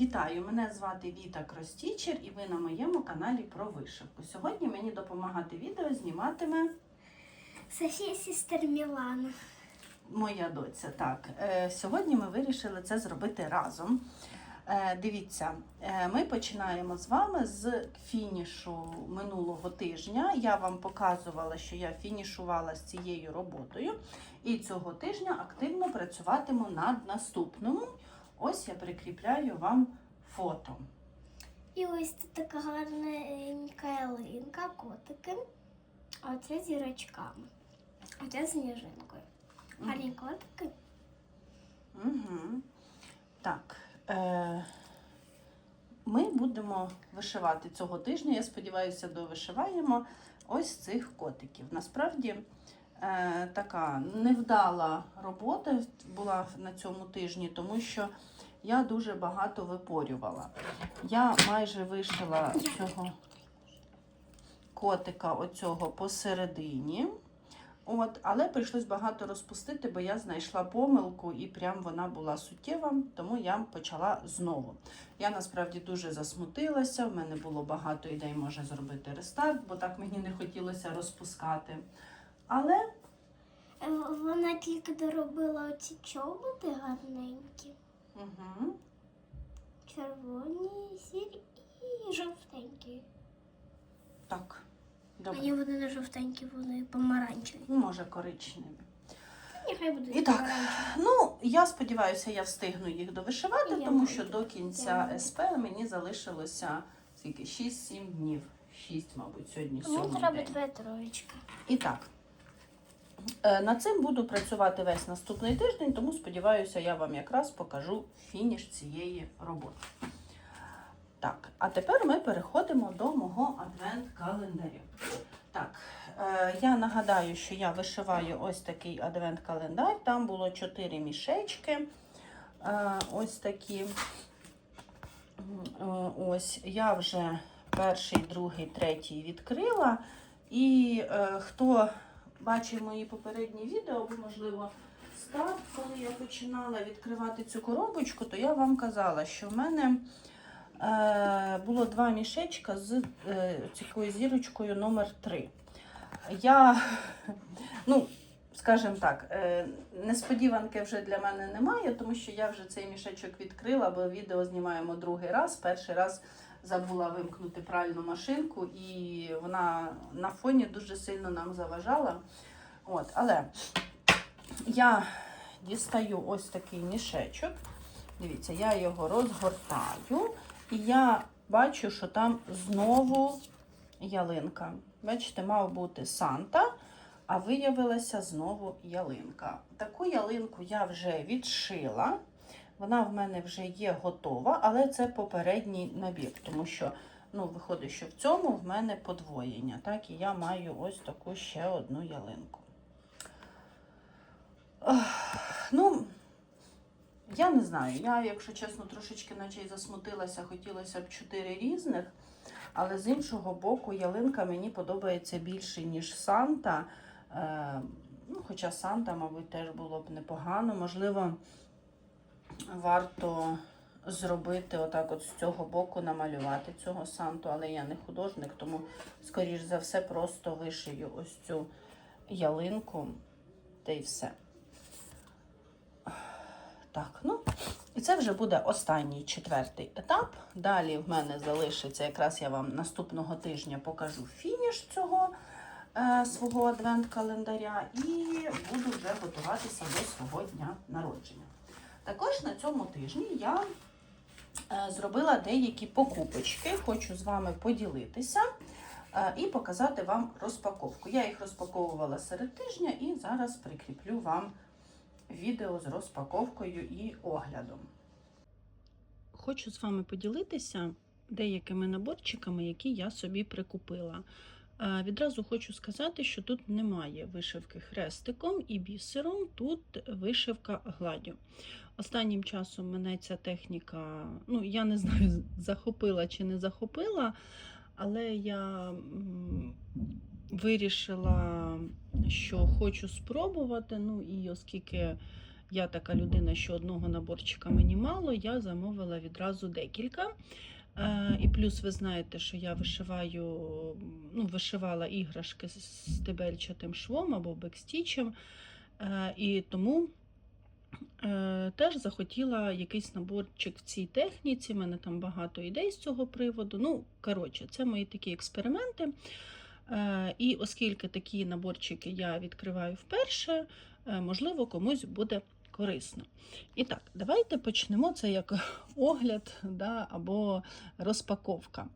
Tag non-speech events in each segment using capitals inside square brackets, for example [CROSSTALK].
Вітаю! Мене звати Віта Кростічер і ви на моєму каналі про вишивку. Сьогодні мені допомагати відео зніматиме Софія сестер Мілана. моя доця. Так, е, сьогодні ми вирішили це зробити разом. Е, дивіться, е, ми починаємо з вами з фінішу минулого тижня. Я вам показувала, що я фінішувала з цією роботою, і цього тижня активно працюватиму над наступному. Ось я прикріпляю вам фото. І ось тут така гарненька ялинка, котики. А оце зірочками. А це сніжинкою. Гарні котики. Угу. Так. Е, ми будемо вишивати цього тижня. Я сподіваюся, довишиваємо ось цих котиків. Насправді така невдала робота була на цьому тижні, тому що я дуже багато випорювала. Я майже вишила цього котика оцього посередині. От, але прийшлось багато розпустити, бо я знайшла помилку і прям вона була суттєва, тому я почала знову. Я насправді дуже засмутилася, в мене було багато ідей, може зробити рестарт, бо так мені не хотілося розпускати. Але Е, Вона тільки доробила оці чоботи гарненькі. угу, Червоні, сірі і жовтенькі. так, добре. ні, вони не жовтенькі, вони помаранчеві. Ну, може, коричневі. Нехай будуть І так. Ну, я сподіваюся, я встигну їх довишивати, Я тому що до кінця СП мені залишилося скільки? 6-7 днів. 6, мабуть, сьогодні Мені треба дві троєчка. І так, над цим буду працювати весь наступний тиждень, тому сподіваюся, я вам якраз покажу фініш цієї роботи. Так, а тепер ми переходимо до мого адвент-календаря. Так, е, я нагадаю, що я вишиваю ось такий адвент-календар. Там було 4 мішечки. Е, ось такі. Е, Ось я вже перший, другий, третій відкрила. І е, хто бачив мої попередні відео, або, можливо, старт, коли я починала відкривати цю коробочку, то я вам казала, що в мене е, було два мішечка з е, такою зірочкою номер 3 Я, ну, скажімо так, е, несподіванки вже для мене немає, тому що я вже цей мішечок відкрила, бо відео знімаємо другий раз. Перший раз забула вимкнути пральну машинку, і вона на фоні дуже сильно нам заважала. От, але я дістаю ось такий мішечок. Дивіться, я його розгортаю, і я бачу, що там знову ялинка. Бачите, мав бути Санта, а виявилася знову ялинка. Таку ялинку я вже відшила. Вона в мене вже є готова, але це попередній набір, тому що ну, виходить, що в цьому в мене подвоєння. Так, і я маю ось таку ще одну ялинку. Ну, я не знаю. Я, якщо чесно, трошечки наче й засмутилася, хотілося б чотири різних. Але з іншого боку, ялинка мені подобається більше, ніж Санта. Е, ну, хоча Санта, мабуть, теж було б непогано. Можливо, варто зробити отак от з цього боку, намалювати цього Санту, але я не художник, тому, скоріш за все, просто вишию ось цю ялинку та й все. Так, ну, і це вже буде останній четвертий етап. Далі в мене залишиться, якраз я вам наступного тижня покажу фініш цього е, свого адвент-календаря і буду вже готуватися до свого дня народження. Також на цьому тижні я е, зробила деякі покупочки, хочу з вами поділитися е, і показати вам розпаковку. Я їх розпаковувала серед тижня і зараз прикріплю вам відео з розпаковкою і оглядом. Хочу з вами поділитися деякими наборчиками, які я собі прикупила. Е, Відразу хочу сказати, що тут немає вишивки хрестиком і бісером, тут вишивка гладдю. Останнім часом мене ця техніка, ну я не знаю, захопила чи не захопила, але я вирішила, що хочу спробувати. Ну і оскільки я така людина, що одного наборчика мені мало, я замовила відразу декілька. Е, І плюс ви знаєте, що я вишиваю, ну, вишивала іграшки з стебельчатим швом або бекстічем. Е, І тому теж захотіла якийсь наборчик в цій техніці. У мене там багато ідей з цього приводу. Ну, коротше, це мої такі експерименти. Е, І оскільки такі наборчики я відкриваю вперше, е, можливо, комусь буде корисно. І так, давайте почнемо це як [LAUGHS] огляд да, або розпаковка.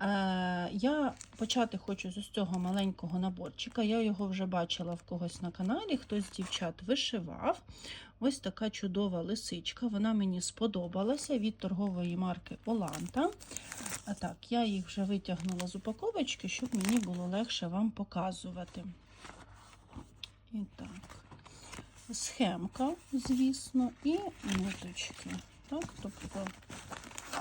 Е, Я почати хочу з цього маленького наборчика. Я його вже бачила в когось на каналі, хтось з дівчат вишивав. Ось така чудова лисичка. Вона мені сподобалася від торгової марки Оланта. А так, я їх вже витягнула з упаковочки, щоб мені було легше вам показувати. І так, схемка, звісно, і ниточки. Так, тобто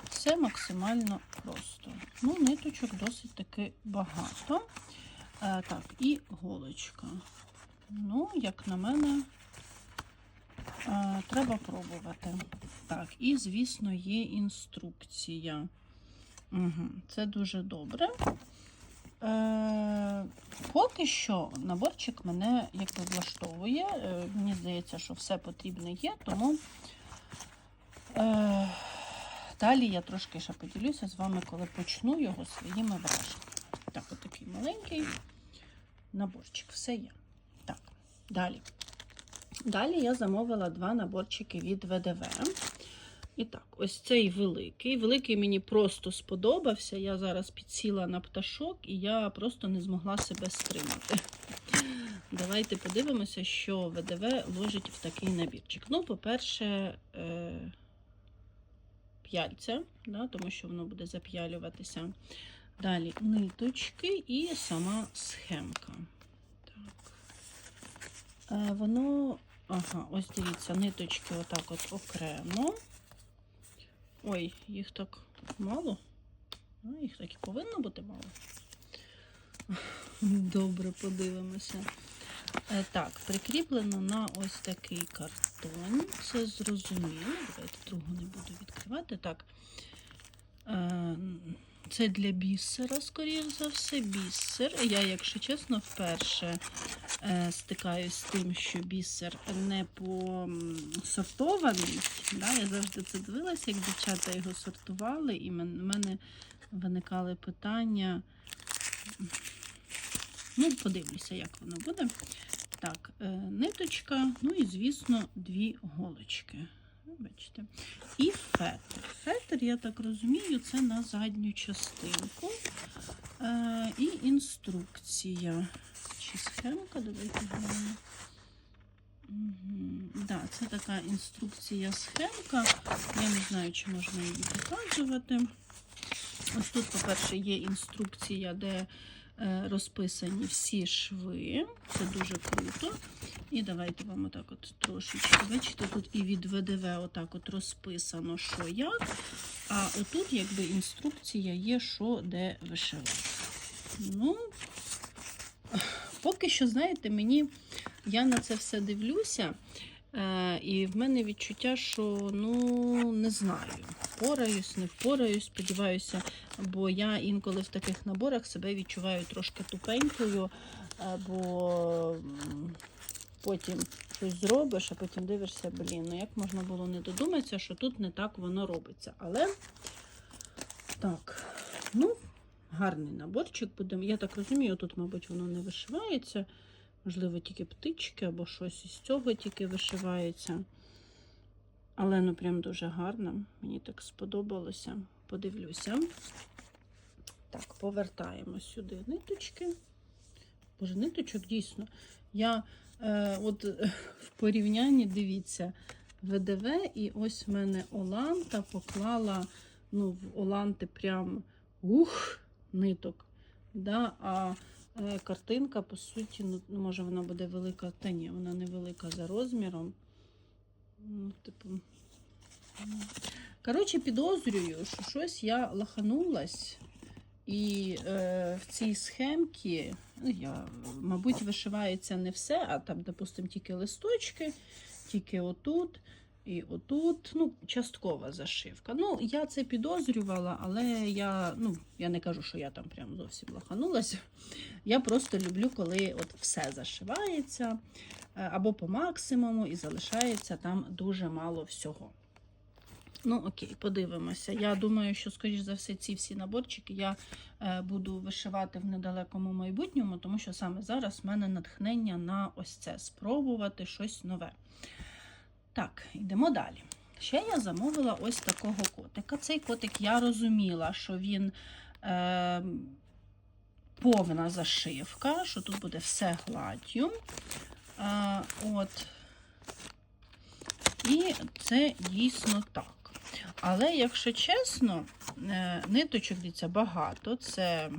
все максимально просто. Ну, ниточок досить таки багато. Е, так, і голочка. Ну, як на мене, треба пробувати. Так, і, звісно, є інструкція. Угу, це дуже добре. Е, поки що наборчик мене якби влаштовує. Е, мені здається, що все потрібне є, тому е, далі я трошки ще поділюся з вами, коли почну його своїми враженнями. Так, отакий маленький наборчик, все є. Так, далі. Далі я замовила два наборчики від ВДВ. І так, ось цей великий. Великий мені просто сподобався. Я зараз підсіла на пташок і я просто не змогла себе стримати. Давайте подивимося, що ВДВ ложить в такий набірчик. Ну, по-перше, е, п'яльця, да, тому що воно буде зап'ялюватися. Далі ниточки і сама схемка. Так. Е, Воно, ага, ось дивіться, ниточки отак от окремо. Ой, їх так мало. А, їх так і повинно бути мало. [LAUGHS] Добре, подивимося. Е, Так, прикріплено на ось такий картон. Це зрозуміло. Давайте другу не буду відкривати. Так. Це для бісера, скоріш за все, бісер. Я, якщо чесно, вперше е, стикаюсь з тим, що бісер не посортований. Да? Я завжди це дивилася, як дівчата його сортували, і в мене виникали питання. Ну, подивлюся, як воно буде. Так, е, ниточка, ну і, звісно, дві голочки. Бачите. І фетр. Фетр, я так розумію, це на задню частинку. Е, і інструкція. Чи схемка? Давайте глянемо. Угу. Да, це така інструкція схемка. Я не знаю, чи можна її показувати. Ось тут, по-перше, є інструкція, де розписані всі шви. Це дуже круто. І давайте вам отак от трошечки. Бачите, тут і від ВДВ отак от розписано, що як. А отут, якби, інструкція є, що де вишивати. Ну, поки що, знаєте, мені я на це все дивлюся. Е, і в мене відчуття, що ну не знаю, впораюсь, не впораюсь, сподіваюся, бо я інколи в таких наборах себе відчуваю трошки тупенькою, е, бо потім щось зробиш, а потім дивишся, блін, ну як можна було не додуматися, що тут не так воно робиться. Але так, ну, гарний наборчик буде. Я так розумію, тут, мабуть, воно не вишивається. Можливо, тільки птички або щось із цього тільки вишивається. Але ну прям дуже гарно. Мені так сподобалося. Подивлюся. Так, повертаємо сюди ниточки. Боже, ниточок дійсно. Я е, от [LAUGHS] в порівнянні, дивіться, ВДВ, і ось в мене Оланта поклала, ну, в Оланти прям ух, ниток. Да? А Е, Картинка, по суті, ну, може вона буде велика, та ні, вона не велика за розміром. Ну, типу. Коротше, підозрюю, що щось я лаханулась. І е, в цій схемці, ну, я, мабуть, вишивається не все, а там, допустимо, тільки листочки. тільки отут і отут. Ну, часткова зашивка. Ну, я це підозрювала, але я, ну, я не кажу, що я там прям зовсім лоханулася. Я просто люблю, коли от все зашивається е, або по максимуму, і залишається там дуже мало всього. Ну, окей, подивимося. Я думаю, що, скоріш за все, ці всі наборчики я е, буду вишивати в недалекому майбутньому, тому що саме зараз в мене натхнення на ось це спробувати щось нове. Так, йдемо далі. Ще я замовила ось такого котика. Цей котик я розуміла, що він е, повна зашивка, що тут буде все гладдю. Е, от. І це дійсно так. Але, якщо чесно, е, ниточок дивіться багато. Це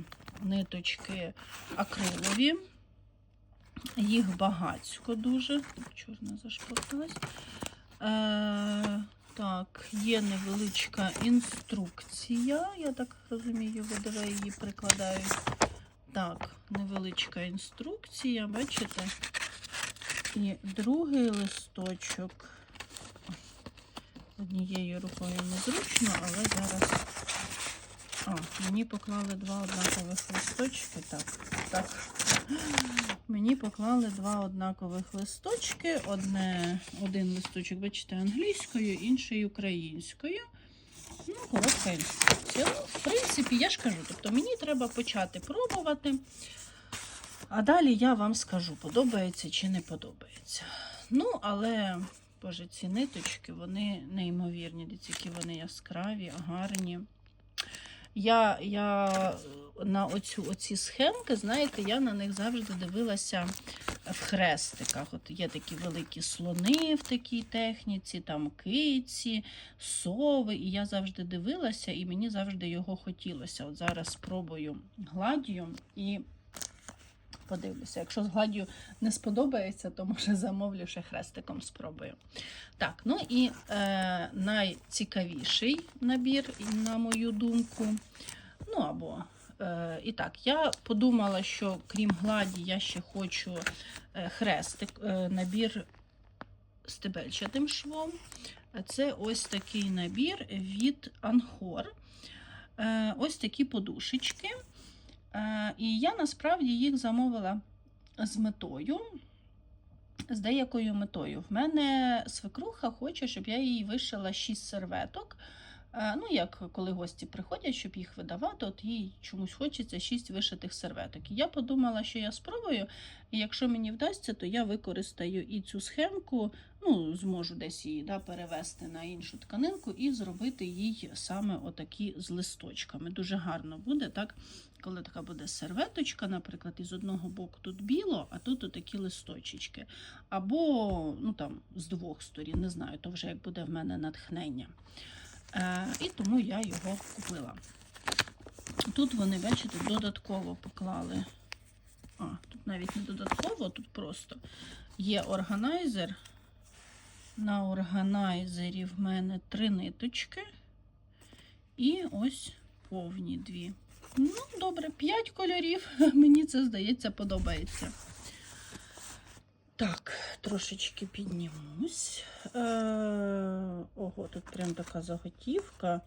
ниточки акрилові. Їх багацько дуже. Чорна зашпортилась. Е, так, є невеличка інструкція. Я так розумію, ВДВ її прикладають. Так, невеличка інструкція, бачите? І другий листочок. Однією рукою незручно, але зараз. А, мені поклали два однакових листочки. Так, так. Мені поклали два однакових листочки. Одне, один листочок, бачите, англійською, інший українською. Ну, інструкція. Ну, в принципі, я ж кажу, тобто мені треба почати пробувати. А далі я вам скажу, подобається чи не подобається. Ну, але, боже, ці ниточки, вони неймовірні. Які вони яскраві, гарні. Я, я на оцю, оці схемки, знаєте, я на них завжди дивилася в хрестиках. От є такі великі слони в такій техніці, там киці, сови. І я завжди дивилася, і мені завжди його хотілося. От зараз спробую гладдю і подивлюся. Якщо з гладдю не сподобається, то може замовлю ще хрестиком спробую. Так, ну і е, найцікавіший набір, на мою думку. Ну або е, і так, я подумала, що крім гладі, я ще хочу е, хрестик, е, набір стебельчатим швом. Це ось такий набір від Анхор. Е, ось такі подушечки. Е, І я насправді їх замовила з метою, з деякою метою. В мене свекруха хоче, щоб я їй вишила 6 серветок. Е, Ну, як коли гості приходять, щоб їх видавати, от їй чомусь хочеться 6 вишитих серветок. І я подумала, що я спробую, і якщо мені вдасться, то я використаю і цю схемку, ну, зможу десь її да, перевести на іншу тканинку і зробити їй саме отакі з листочками. Дуже гарно буде, так? Коли така буде серветочка, наприклад, і з одного боку тут біло, а тут отакі листочечки. Або ну, там, з двох сторін, не знаю, то вже як буде в мене натхнення. Е, і тому я його купила. Тут вони, бачите, додатково поклали. А, тут навіть не додатково, тут просто є органайзер. На органайзері в мене три ниточки. І ось повні дві. Ну, добре, 5 кольорів. [LAUGHS] Мені це, здається, подобається. Так, трошечки піднімусь. Е, ого, тут прям така заготівка.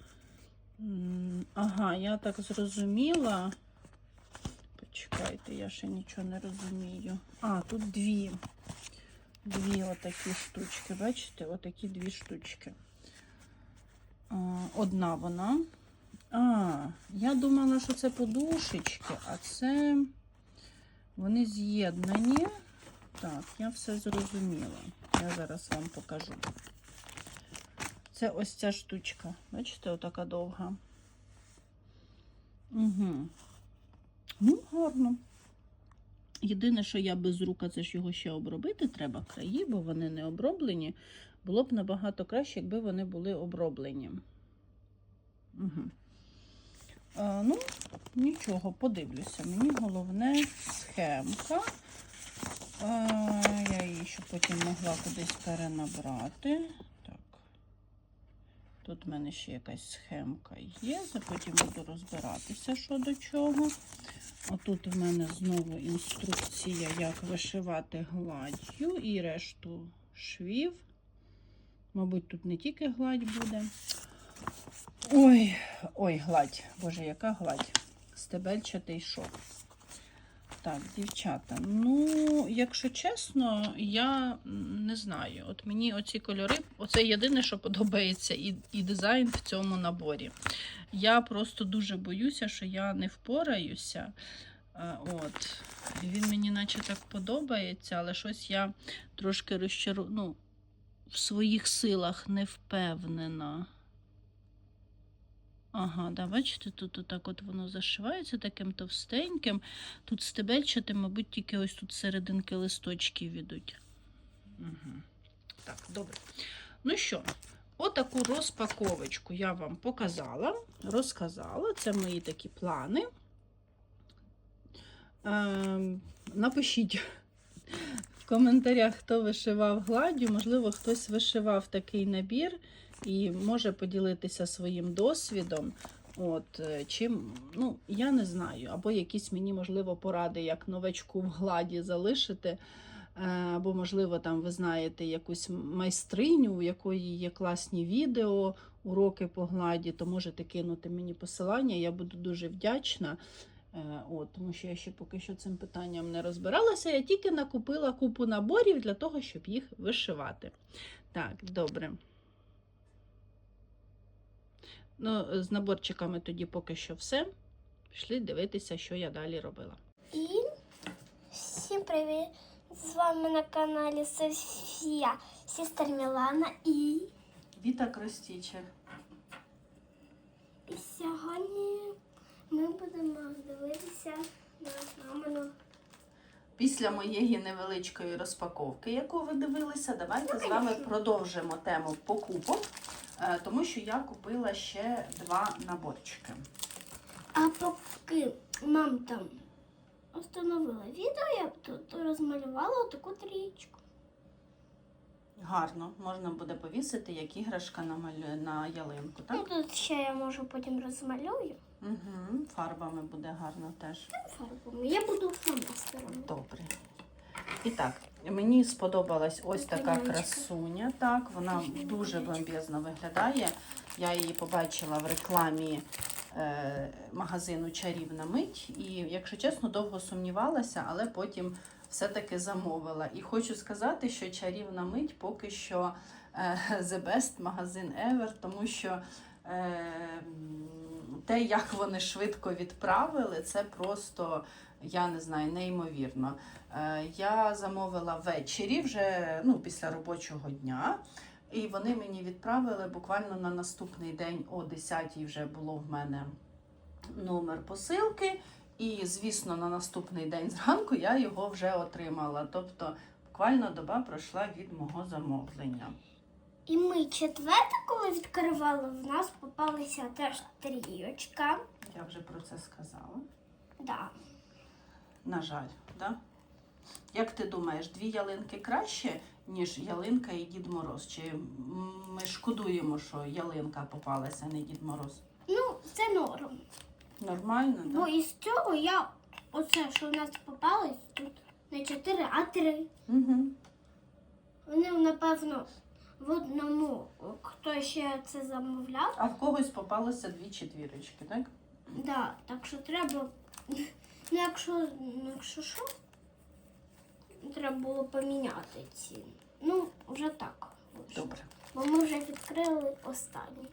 Ага, я так зрозуміла. Почекайте, я ще нічого не розумію. А, тут дві. Дві отакі штучки. Бачите? Отакі дві штучки. А, Одна вона. А, я думала, що це подушечки, а це вони з'єднані. Так, я все зрозуміла. Я зараз вам покажу. Це ось ця штучка. Бачите, отака довга. Угу. Ну, гарно. Єдине, що я без рука, це ж його ще обробити треба краї, бо вони не оброблені. Було б набагато краще, якби вони були оброблені. Угу. А, ну, нічого, подивлюся. Мені головне схемка. Потім могла кудись перенабрати. Так. Тут в мене ще якась схемка є. за Потім буду розбиратися, що до чого. Отут в мене знову інструкція, як вишивати гладдю і решту швів. Мабуть, тут не тільки гладь буде. Ой, ой, гладь. Боже, яка гладь. Стебельчатий шов. Так, дівчата. Ну, якщо чесно, я не знаю. От мені оці кольори, оце єдине, що подобається, і, і дизайн в цьому наборі. Я просто дуже боюся, що я не впораюся. От. Він мені наче так подобається, але щось я трошки розчару... ну, в своїх силах не впевнена. Ага, да, бачите, тут отак от воно зашивається таким товстеньким. Тут стебельчате, мабуть, тільки ось тут серединки листочків ідуть. Угу. Так, добре. Ну що, отаку розпаковочку я вам показала, розказала. Це мої такі плани. Ем, напишіть в коментарях, хто вишивав гладдю. Можливо, хтось вишивав такий набір і може поділитися своїм досвідом. От, е, чим, ну, я не знаю, або якісь мені, можливо, поради, як новачку в гладі залишити. Е, Або, можливо, там ви знаєте якусь майстриню, у якої є класні відео, уроки по гладі, то можете кинути мені посилання. Я буду дуже вдячна. Е, От, тому що я ще поки що цим питанням не розбиралася. Я тільки накупила купу наборів для того, щоб їх вишивати. Так, добре. Ну, з наборчиками тоді поки що все. Пішли дивитися, що я далі робила. І всім привіт! З вами на каналі Софія, сестер Мілана і, Віта Кростічер. і сьогодні ми будемо дивитися на мамину. Після моєї невеличкої розпаковки, яку ви дивилися, давайте з вами продовжимо тему покупок, тому що я купила ще два наборчики. А поки мам там встановила відео, я тут розмалювала таку трічку. Гарно, можна буде повісити як іграшка на, малю... на ялинку, так? Ну тут ще я можу потім розмалюю Угу. Фарбами буде гарно теж. фарбами. Я буду фломастером. Добре. І так, мені сподобалась ось така красуня. Так, вона дуже бомбезно виглядає. Я її побачила в рекламі е, магазину Чарівна мить. І, якщо чесно, довго сумнівалася, але потім все-таки замовила. І хочу сказати, що чарівна мить поки що е, [LAUGHS] the best магазин ever, тому що. Е, те, як вони швидко відправили, це просто, я не знаю, неймовірно. Е, Я замовила ввечері, вже ну, після робочого дня, і вони мені відправили буквально на наступний день о 10-й вже було в мене номер посилки. І, звісно, на наступний день зранку я його вже отримала. Тобто, буквально доба пройшла від мого замовлення. І ми четверте, коли відкривали, в нас попалися теж трійочка. Я вже про це сказала. Да. На жаль, да? Як ти думаєш, дві ялинки краще, ніж ялинка і Дід Мороз? Чи ми шкодуємо, що ялинка попалася, а не Дід Мороз? Ну, це норм. Нормально, Бо так? із цього я, оце, що в нас попалось, тут не 4, а 3. Угу. Вони, напевно, в одному, хто ще це замовляв. А в когось попалося дві четвірочки, так? Да, так що треба. Ну, якщо, ну, якщо що, треба було поміняти ці. Ну, вже так. вийшло. Добре. Бо ми вже відкрили останній.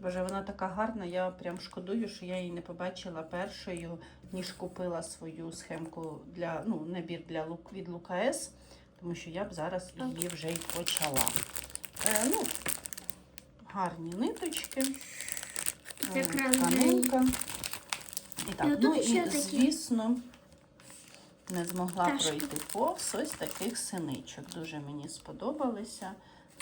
Боже, вона така гарна, я прям шкодую, що я її не побачила першою, ніж купила свою схемку для ну, набір для лук від Лукас, тому що я б зараз її вже й почала. Е, ну, гарні ниточки, е, тканинка. І І так, отут ну ще і такі. звісно, не змогла Пташки. пройти повз ось таких синичок. Дуже мені сподобалися.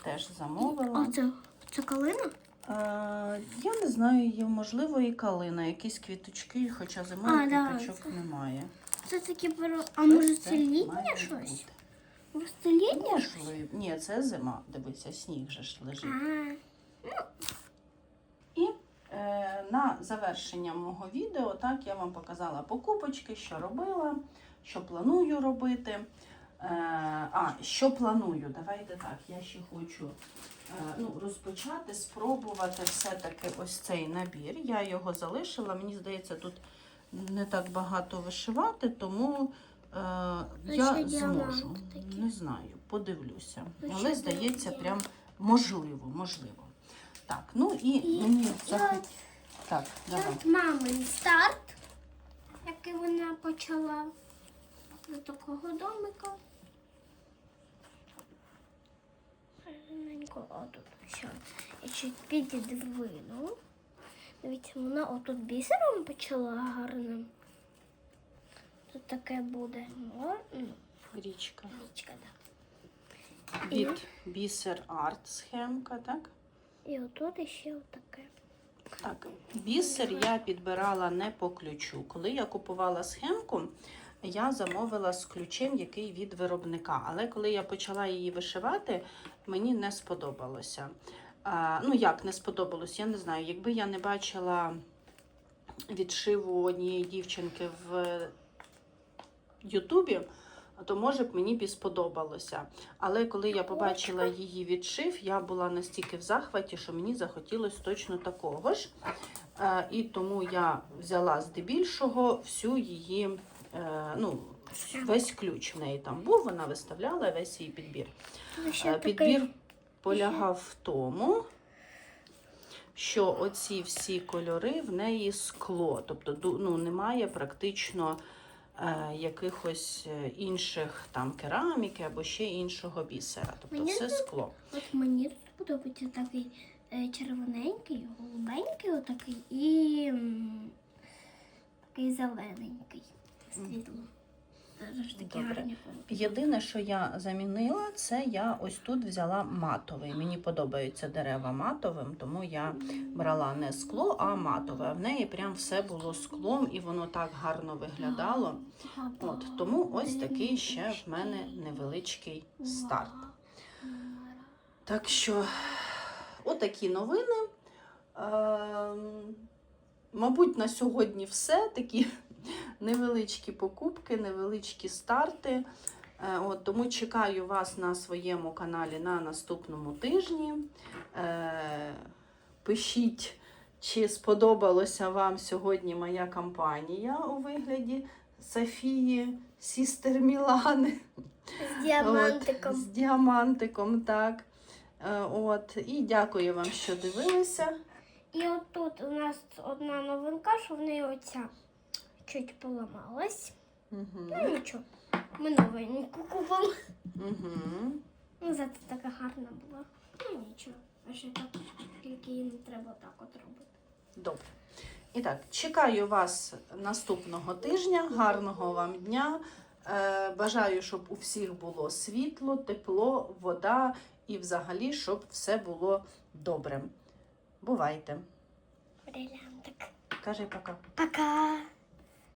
Теж замовила. Оце, це калина? Е, я не знаю, є, можливо, і калина, якісь квіточки, хоча зимою А, да, квіточок це- немає. Це таке перо. А Щось може це літнє щось? Може це літнє щось? Ні, це зима. Дивися, сніг же ж лежить. А, І е, на завершення мого відео, так, я вам показала покупочки, що робила, що планую робити. Е, а, що планую? Давайте так. Я ще хочу е, ну, розпочати, спробувати все-таки ось цей набір. Я його залишила. Мені здається, тут не так багато вишивати, тому е, я зможу. Не знаю, подивлюся. Але здається, прям можливо, можливо. Так, ну і, І, мені і Так, давай. от мамин старт, який вона почала з такого домика. Отут все. Я чуть підідвину. Дивіться, вона отут бісером почала гарним. Тут таке буде. Ну, Річка. річка, так. Від бісер арт схемка, так? І отут іще отаке. Так, бісер я підбирала не по ключу. Коли я купувала схемку, я замовила з ключем, який від виробника. Але коли я почала її вишивати, мені не сподобалося. А, ну, як не сподобалось, я не знаю. Якби я не бачила відшиву однієї дівчинки в Ютубі, то може б мені б і сподобалося. Але коли я побачила її відшив, я була настільки в захваті, що мені захотілося точно такого ж. Е, І тому я взяла здебільшого всю її, е, ну, весь ключ в неї там був, вона виставляла весь її підбір. Ще Е, Підбір полягав в тому, що оці всі кольори в неї скло, тобто ну, немає практично якихось е, інших там кераміки або ще іншого бісера. Тобто Мені все скло. От мені подобається такий е, червоненький, голубенький отакий і такий зелененький. Світло. Такі Добре. гарні. Єдине, що я замінила, це я ось тут взяла матовий. Мені подобаються дерева матовим, тому я брала не скло, а матове. А в неї прям все було склом і воно так гарно виглядало. От тому ось такий ще в мене невеличкий старт. Так що, отакі новини. Ем, мабуть, на сьогодні все. Такі невеличкі покупки, невеличкі старти. Е, От, тому чекаю вас на своєму каналі на наступному тижні. Е, пишіть, чи сподобалася вам сьогодні моя кампанія у вигляді Софії Сістер Мілани. З діамантиком. От, з діамантиком, так. Е, От, і дякую вам, що дивилися. І от тут у нас одна новинка, що в неї оця чуть поламалась. Угу. Ну нічого. Ми новеньку купимо. Угу. Ну, зато така гарна була. Ну нічого. А ще так, тільки її не треба так от робити. Добре. І так, чекаю вас наступного тижня. Гарного вам дня. Е, Бажаю, щоб у всіх було світло, тепло, вода і взагалі, щоб все було добре. Бувайте. Бриллиантик. Кажи пока. Пока.